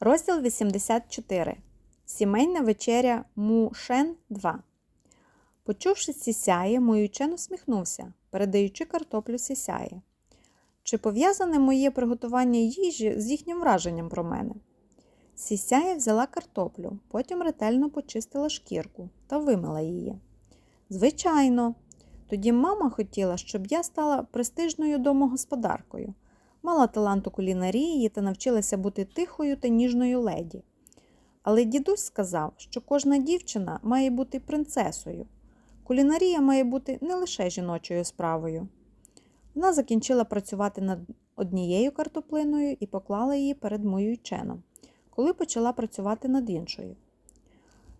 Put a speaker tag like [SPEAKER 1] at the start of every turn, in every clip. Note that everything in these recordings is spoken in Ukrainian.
[SPEAKER 1] Розділ 84. Сімейна вечеря Мушен 2. Почувши сісяє, Моючен усміхнувся, передаючи картоплю сісяє. Чи пов'язане моє приготування їжі з їхнім враженням про мене? Сісяє взяла картоплю, потім ретельно почистила шкірку та вимила її. Звичайно, тоді мама хотіла, щоб я стала престижною домогосподаркою, мала талант у кулінарії та навчилася бути тихою та ніжною леді. Але дідусь сказав, що кожна дівчина має бути принцесою. Кулінарія має бути не лише жіночою справою. Вона закінчила працювати над однією картоплиною і поклала її перед моєю ченом, коли почала працювати над іншою.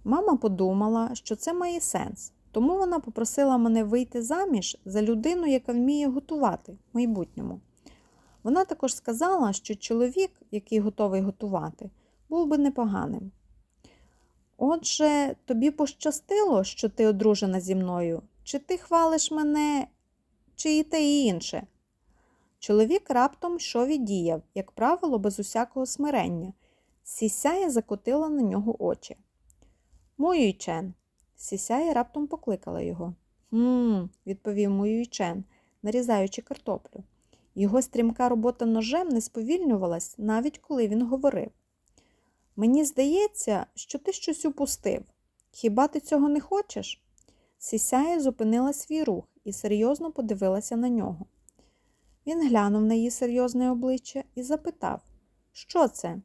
[SPEAKER 1] Мама подумала, що це має сенс, тому вона попросила мене вийти заміж за людину, яка вміє готувати в майбутньому. Вона також сказала, що чоловік, який готовий готувати, був би непоганим. Отже, тобі пощастило, що ти одружена зі мною, чи ти хвалиш мене, чи і те і інше? Чоловік раптом йшов і діяв, як правило, без усякого смирення. Сісяя закотила на нього очі. Моюйчен. Сісяя раптом покликала його. Гм, відповів Моюйчен, нарізаючи картоплю. Його стрімка робота ножем не сповільнювалась, навіть коли він говорив. Мені здається, що ти щось упустив. Хіба ти цього не хочеш? Сісяя зупинила свій рух і серйозно подивилася на нього. Він глянув на її серйозне обличчя і запитав, що це?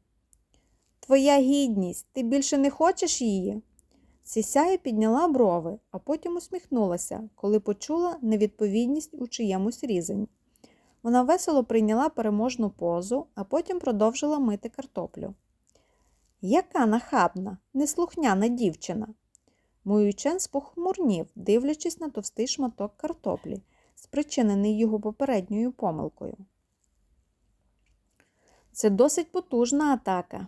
[SPEAKER 1] Твоя гідність, ти більше не хочеш її? Сісяя підняла брови, а потім усміхнулася, коли почула невідповідність у чиємусь різанні. Вона весело прийняла переможну позу, а потім продовжила мити картоплю. Яка нахабна, неслухняна дівчина. Моючен спохмурнів, дивлячись на товстий шматок картоплі, спричинений його попередньою помилкою. Це досить потужна атака.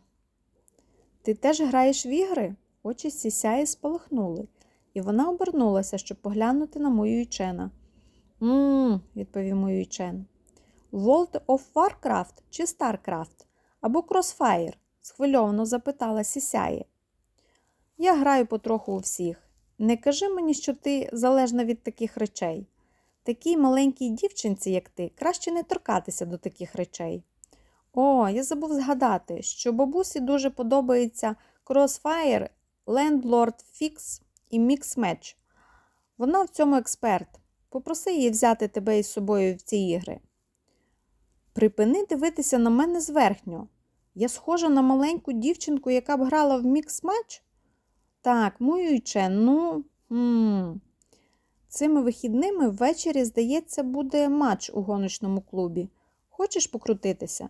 [SPEAKER 1] Ти теж граєш в ігри? Очі сісяї спалахнули, і вона обернулася, щоб поглянути на Моючена. Мм, відповів Моючен. World of Warcraft чи StarCraft або Crossfire? схвильовано запитала Сісяє. Я граю потроху у всіх. Не кажи мені, що ти залежна від таких речей. Такій маленькій дівчинці, як ти, краще не торкатися до таких речей. О, я забув згадати, що бабусі дуже подобається Crossfire, Landlord Fix і Mix Match. Вона в цьому експерт. Попроси її взяти тебе із собою в ці ігри. Припини дивитися на мене зверхньо. Я схожа на маленьку дівчинку, яка б грала в мікс-матч? Так, муюче, ну. М Цими вихідними ввечері, здається, буде матч у гоночному клубі. Хочеш покрутитися?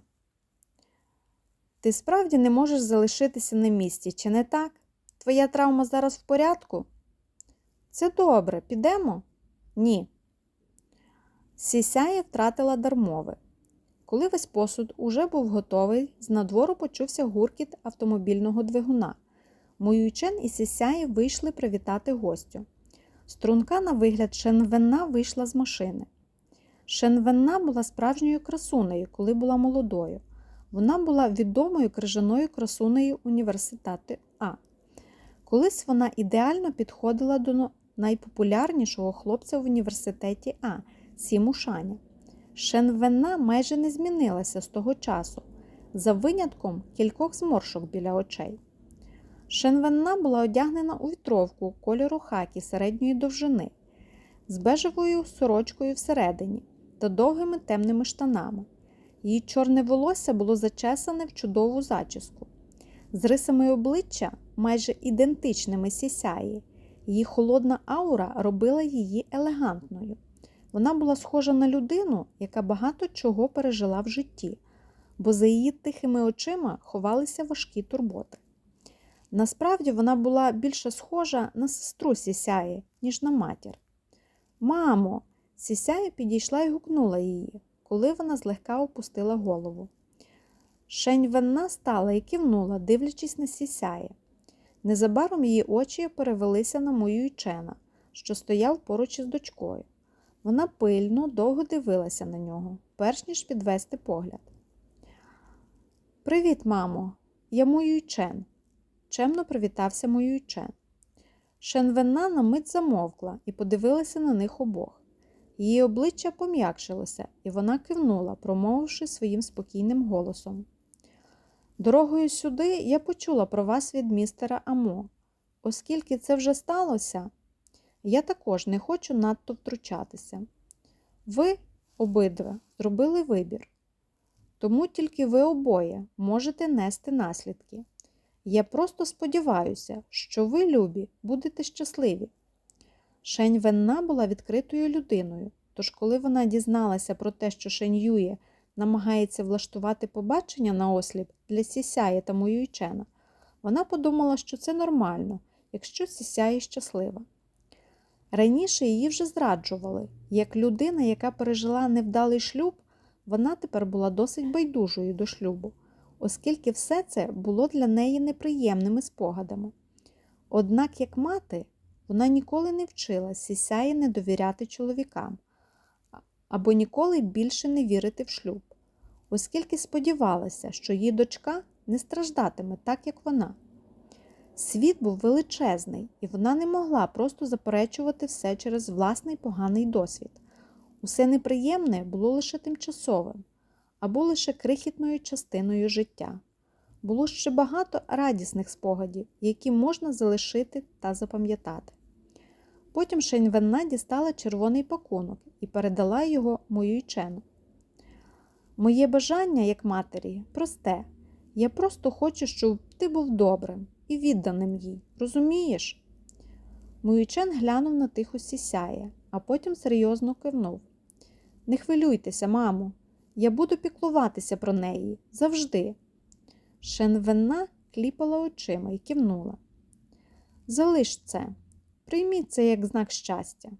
[SPEAKER 1] Ти справді не можеш залишитися на місці, чи не так? Твоя травма зараз в порядку? Це добре, підемо? Ні. Сісяє втратила дармове. Коли весь посуд уже був готовий, з надвору почувся гуркіт автомобільного двигуна. Моючен і Сісяї вийшли привітати гостю. Струнка на вигляд Шенвенна вийшла з машини. Шенвенна була справжньою красунею, коли була молодою. Вона була відомою крижаною красунею університету А. Колись вона ідеально підходила до найпопулярнішого хлопця в університеті А Сімушаня. Шенвенна майже не змінилася з того часу, за винятком кількох зморшок біля очей. Шенвенна була одягнена у вітровку кольору хакі середньої довжини, з бежевою сорочкою всередині та довгими темними штанами. Її чорне волосся було зачесане в чудову зачіску. З рисами обличчя, майже ідентичними сісяї, її холодна аура робила її елегантною. Вона була схожа на людину, яка багато чого пережила в житті, бо за її тихими очима ховалися важкі турботи. Насправді вона була більше схожа на сестру Сісяї, ніж на матір. Мамо, Сісяя підійшла і гукнула її, коли вона злегка опустила голову. Шеньвенна стала і кивнула, дивлячись на Сісяє. Незабаром її очі перевелися на мою Ючена, що стояв поруч із дочкою. Вона пильно довго дивилася на нього, перш ніж підвести погляд. Привіт, мамо. я Моюйчен. Чемно привітався Моюйчен. Шенвенна на мить замовкла і подивилася на них обох. Її обличчя пом'якшилося, і вона кивнула, промовивши своїм спокійним голосом. Дорогою сюди я почула про вас від містера Амо. Оскільки це вже сталося, я також не хочу надто втручатися. Ви обидва зробили вибір, тому тільки ви обоє можете нести наслідки. Я просто сподіваюся, що ви, любі, будете щасливі. Шень Венна була відкритою людиною, тож коли вона дізналася про те, що Шень Ює намагається влаштувати побачення на осліп для Сісяє та Моюйчена, вона подумала, що це нормально, якщо Сісяє щаслива. Раніше її вже зраджували. Як людина, яка пережила невдалий шлюб, вона тепер була досить байдужою до шлюбу, оскільки все це було для неї неприємними спогадами. Однак, як мати, вона ніколи не вчила Сісяї не довіряти чоловікам або ніколи більше не вірити в шлюб, оскільки сподівалася, що її дочка не страждатиме так, як вона. Світ був величезний, і вона не могла просто заперечувати все через власний поганий досвід. Усе неприємне було лише тимчасовим або лише крихітною частиною життя. Було ще багато радісних спогадів, які можна залишити та запам'ятати. Потім Шеньвенна дістала червоний пакунок і передала його Моюйчену. Моє бажання, як матері, просте. Я просто хочу, щоб ти був добрим і відданим їй. Розумієш? Моючен глянув на тихо сісяє, а потім серйозно кивнув. Не хвилюйтеся, мамо, я буду піклуватися про неї завжди. Шенвенна кліпала очима і кивнула. Залиш це, прийміть це як знак щастя.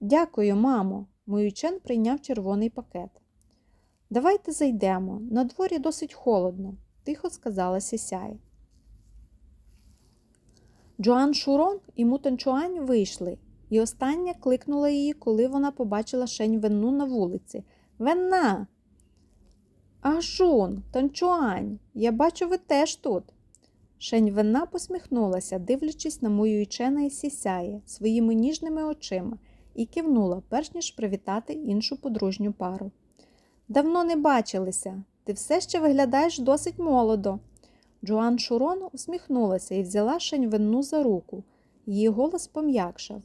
[SPEAKER 1] Дякую, мамо. Моючен прийняв червоний пакет. Давайте зайдемо. На дворі досить холодно, тихо сказала Сісяй. Джоан Шурон і Мутанчуань вийшли, і остання кликнула її, коли вона побачила Шень Венну на вулиці. Венна. Ажун, Танчуань, я бачу, ви теж тут. Шень Венна посміхнулася, дивлячись на мою Ічена і сісяє своїми ніжними очима, і кивнула, перш ніж привітати іншу подружню пару. Давно не бачилися, ти все ще виглядаєш досить молодо. Джоан Шурон усміхнулася і взяла Шеньвенну за руку. Її голос пом'якшав.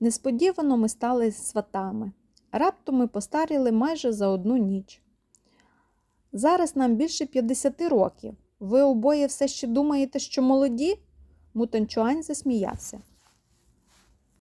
[SPEAKER 1] Несподівано ми стали сватами. Раптом ми постаріли майже за одну ніч. Зараз нам більше 50 років. Ви обоє все ще думаєте, що молоді? Мутанчуань засміявся.